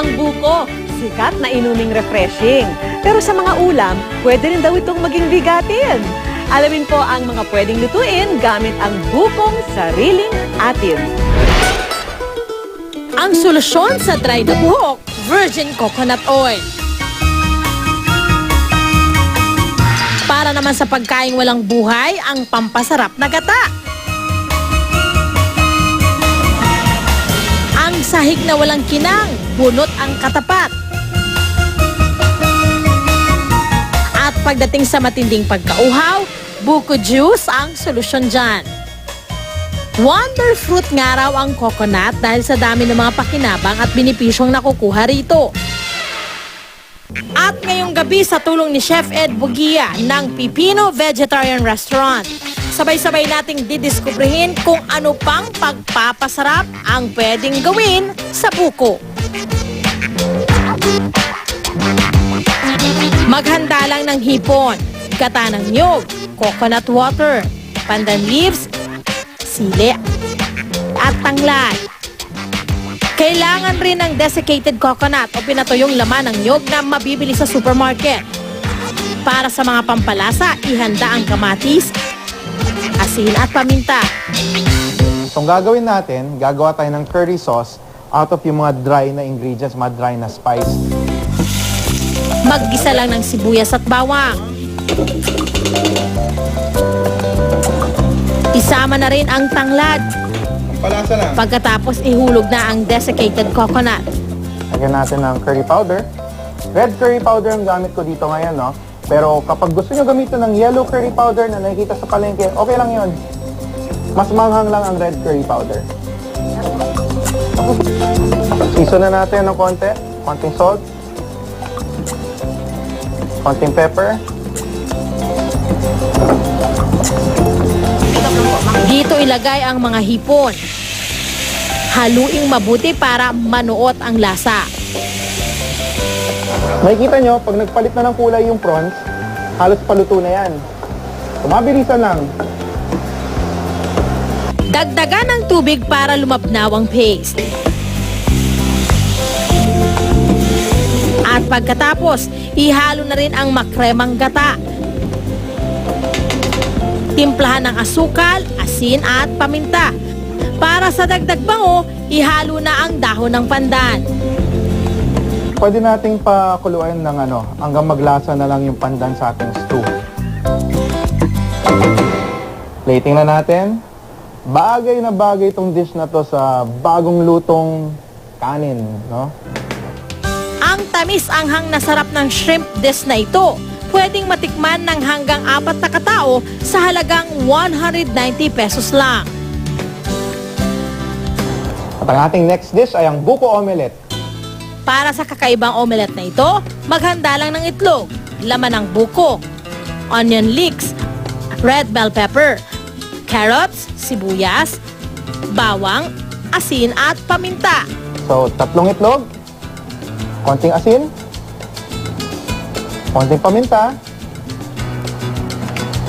Ang buko, sikat na inuming refreshing. Pero sa mga ulam, pwede rin daw itong maging bigatin. Alamin po ang mga pwedeng lutuin gamit ang bukong sariling atin. Ang solusyon sa dry na buhok, virgin coconut oil. Para naman sa pagkaing walang buhay, ang pampasarap na gata. Sahig na walang kinang, bunot ang katapat. At pagdating sa matinding pagkauhaw, buko juice ang solusyon dyan. Wonder fruit nga raw ang coconut dahil sa dami ng mga pakinabang at binipisyong nakukuha rito. At ngayong gabi sa tulong ni Chef Ed Bugia ng Pipino Vegetarian Restaurant, sabay-sabay nating didiskubrihin kung ano pang pagpapasarap ang pwedeng gawin sa buko. Maghanda lang ng hipon, gata ng nyog, coconut water, pandan leaves, sili, at tanglad. Kailangan rin ng desiccated coconut o pinatuyong laman ng nyog na mabibili sa supermarket. Para sa mga pampalasa, ihanda ang kamatis, asin at paminta. So, ang gagawin natin, gagawa tayo ng curry sauce out of yung mga dry na ingredients, mga dry na spice. Maggisa lang ng sibuyas at bawang. Isama na rin ang tanglad. Palasa lang. Pagkatapos ihulog na ang desiccated coconut. Lagyan natin ng curry powder. Red curry powder ang gamit ko dito ngayon, no? Pero kapag gusto nyo gamitin ng yellow curry powder na nakikita sa palengke, okay lang yon. Mas manghang lang ang red curry powder. Season na natin ng konti. Konting salt. Konting pepper. Dito ilagay ang mga hipon. Haluing mabuti para manuot ang lasa. Makikita nyo, pag nagpalit na ng kulay yung prawns, halos paluto na yan. Tumabilisan lang. Dagdagan ng tubig para lumabnaw ang paste. At pagkatapos, ihalo na rin ang makremang gata. Timplahan ng asukal, asin at paminta. Para sa dagdag bango, ihalo na ang dahon ng pandan. Pwede nating pakuluan ng ano, hanggang maglasa na lang yung pandan sa ating stew. Plating na natin. Bagay na bagay itong dish na to sa bagong lutong kanin, no? Ang tamis anghang na sarap ng shrimp dish na ito, pwedeng matikman ng hanggang apat na katao sa halagang 190 pesos lang. At ang ating next dish ay ang buko omelette. Para sa kakaibang omelette na ito, maghanda lang ng itlog, laman ng buko, onion leeks, red bell pepper, carrots, sibuyas, bawang, asin at paminta. So, tatlong itlog, konting asin, konting paminta,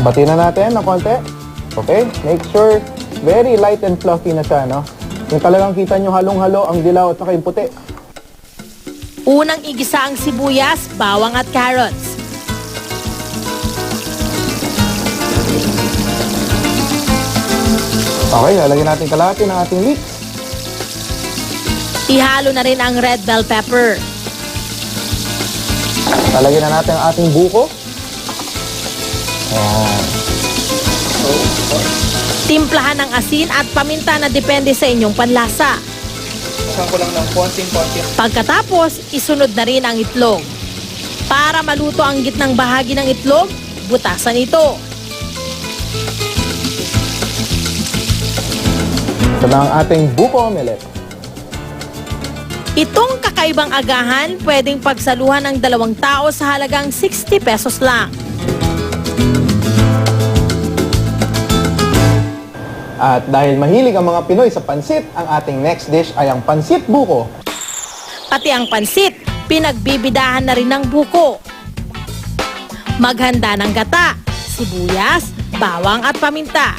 bati na natin ng konti. Okay? Make sure very light and fluffy na siya, no? Yung talagang kita nyo halong-halo ang dilaw at saka yung puti. Unang igisa ang sibuyas, bawang at carrots. Okay, lalagyan natin kalahati ng ating leeks. Ihalo na rin ang red bell pepper. Lalagyan na natin ang ating buko. Ayan. Timplahan ng asin at paminta na depende sa inyong panlasa. Isang ko lang ng konting-konti. Pagkatapos, isunod na rin ang itlog. Para maluto ang gitnang bahagi ng itlog, butasan ito. Ito na ang ating buko omelette. Itong kakaibang agahan, pwedeng pagsaluhan ng dalawang tao sa halagang 60 pesos lang. At dahil mahilig ang mga Pinoy sa pansit, ang ating next dish ay ang pansit buko. Pati ang pansit, pinagbibidahan na rin ng buko. Maghanda ng gata, sibuyas, bawang at paminta.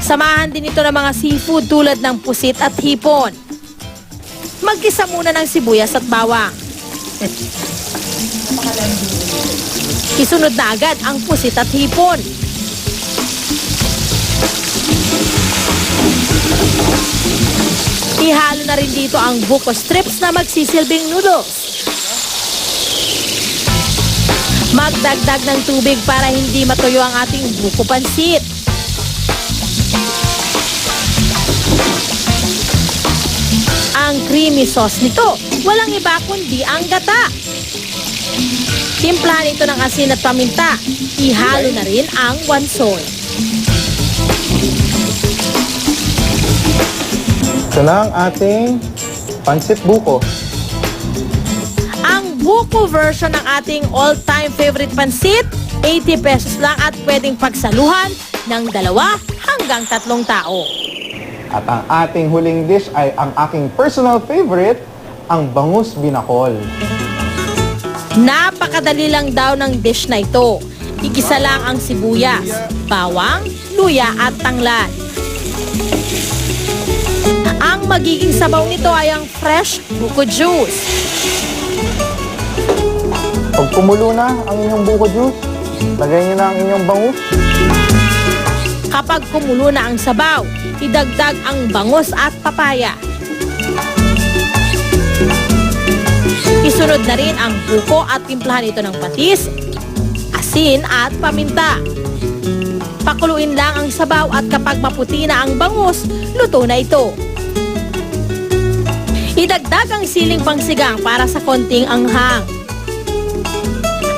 Samahan din ito ng mga seafood tulad ng pusit at hipon. Magkisa muna ng sibuyas at bawang. Isunod na agad ang pusit at hipon. Ihalo na rin dito ang buko strips na magsisilbing noodles. Magdagdag ng tubig para hindi matuyo ang ating buko pansit. Ang creamy sauce nito, walang iba kundi ang gata. Timplahan ito ng asin at paminta. Ihalo na rin ang wansoy. Ito na ang ating pansit buko. Ang buko version ng ating all-time favorite pansit, 80 pesos lang at pwedeng pagsaluhan ng dalawa hanggang tatlong tao. At ang ating huling dish ay ang aking personal favorite, ang bangus binakol. Napakadali lang daw ng dish na ito. Igisa lang ang sibuyas, bawang, luya at tanglad. Ang magiging sabaw nito ay ang fresh buko juice. Pag kumulo na ang inyong buko juice, lagay niyo na ang inyong bangus. Kapag kumulo na ang sabaw, idagdag ang bangus at papaya. Isunod na rin ang buko at timplahan ito ng patis, asin at paminta. Pakuluin lang ang sabaw at kapag maputi na ang bangus, luto na ito. Idagdag ang siling pangsigang para sa konting anghang.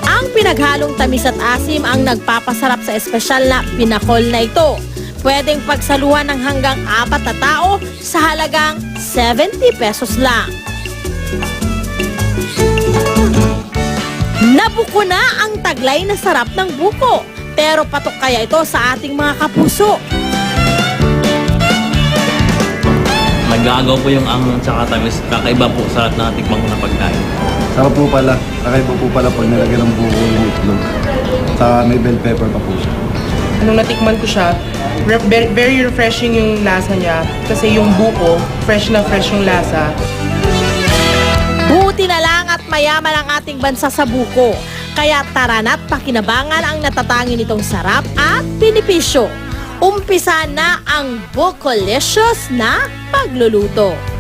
Ang pinaghalong tamis at asim ang nagpapasarap sa espesyal na pinakol na ito. Pwedeng pagsaluhan ng hanggang apat na tao sa halagang 70 pesos lang. Nabuko na ang taglay na sarap ng buko. Pero patok kaya ito sa ating mga kapuso. Nag-aagaw po yung anghang tsaka tamis. Kakaiba po sa lahat natikmang ko na pagkain. Sarap po pala. Kakaiba po pala pag nilagyan ng buko yung itlog. Saka may bell pepper pa po siya. nung natikman ko siya, re- very, refreshing yung lasa niya. Kasi yung buko, fresh na fresh yung lasa. Buti na lang at mayaman ang ating bansa sa buko. Kaya tara na't pakinabangan ang natatangin nitong sarap at benepisyo. Umpisa na ang Bukolicious na pagluluto.